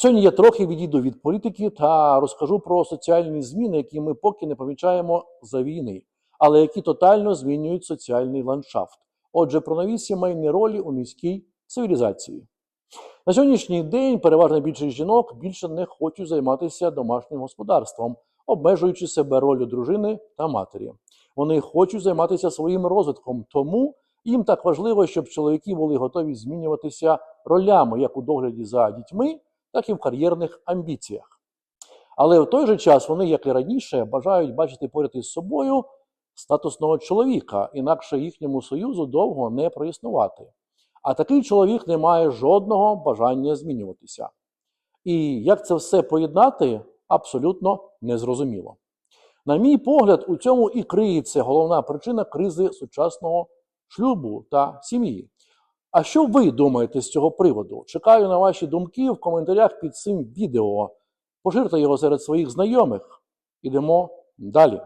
Сьогодні я трохи відійду від політики та розкажу про соціальні зміни, які ми поки не помічаємо за війни, але які тотально змінюють соціальний ландшафт. Отже, про нові сімейні ролі у міській цивілізації. На сьогоднішній день переважна більшість жінок більше не хочуть займатися домашнім господарством, обмежуючи себе ролью дружини та матері. Вони хочуть займатися своїм розвитком, тому їм так важливо, щоб чоловіки були готові змінюватися ролями як у догляді за дітьми, так і в кар'єрних амбіціях. Але в той же час вони, як і раніше, бажають бачити поряд із собою статусного чоловіка, інакше їхньому союзу довго не проіснувати. А такий чоловік не має жодного бажання змінюватися. І як це все поєднати, абсолютно незрозуміло. На мій погляд, у цьому і криється головна причина кризи сучасного шлюбу та сім'ї. А що ви думаєте з цього приводу? Чекаю на ваші думки в коментарях під цим відео. Поширте його серед своїх знайомих. Ідемо далі.